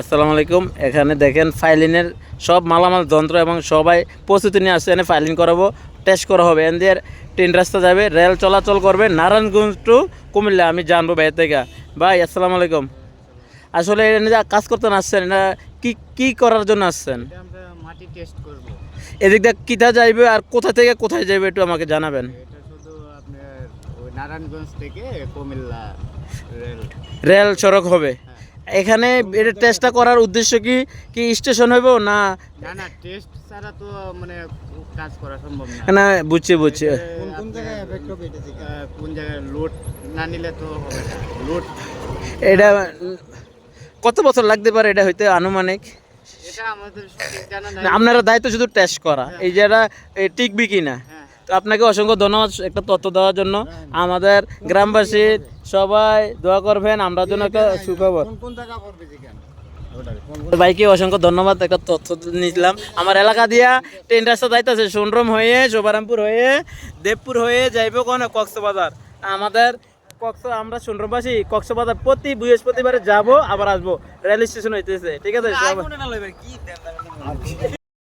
আসসালামু আলাইকুম। এখানে দেখেন ফাইলিনের সব মালামাল যন্ত্র এবং সবাই প্রস্তুতি নিয়ে আসছে। এনে ফাইলিং করাবো টেস্ট করা হবে। এন দিয়ে ট্রেন রাস্তা যাবে রেল চলাচল করবে। নারায়ণগঞ্জ টু কুমিল্লা আমি জানব ভাই থেকে। ভাই আসসালামু আলাইকুম। আসলে এখানে যা কাজ করতে আসছেন এটা কি কি করার জন্য আসছেন? মাটি টেস্ট করব। এদিক দিয়ে কোথায় যাইবে আর কোথা থেকে কোথায় যাইবে একটু আমাকে জানাবেন। এটা শুধু আপনার নারায়ণগঞ্জ থেকে কুমিল্লা রেল সড়ক হবে। এখানে এটা টেস্টটা করার উদ্দেশ্য কি কি স্টেশন হইব না? না না টেস্ট ছাড়া তো মানে কাজ করা সম্ভব না। না বুঝছি বুঝছি। কোন কোন জায়গায় এফেক্ট হবে এটা কোন জায়গায় লোড না নিলে তো হবে না। লোড এটা কত বছর লাগতে পারে এটা হইতে আনুমানিক? এটা আমাদের সঠিক জানা নাই। আপনারা দায়িত্ব শুধু টেস্ট করা। এই যে এটা এই টিকবি কিনা? হ্যাঁ। তো আপনাকে অসংখ্য ধন্যবাদ একটা তথ্য দেওয়ার জন্য। আমাদের গ্রামবাসী সবাই দোয়া করবেন আমরা জন্য একটা সুখবর। ভাইকে অসংখ্য ধন্যবাদ একটা তথ্য নিলাম। আমার এলাকা দিয়া ট্রেন রাস্তা যাইতেছে সোনরম হয়ে শোভারামপুর হয়ে দেবপুর হয়ে যাইব কোন কক্সবাজার। আমাদের কক্স আমরা সোনরমবাসী কক্সবাজার প্রতি বৃহস্পতিবারে যাব আবার আসব। রেল স্টেশন হইতেছে ঠিক আছে?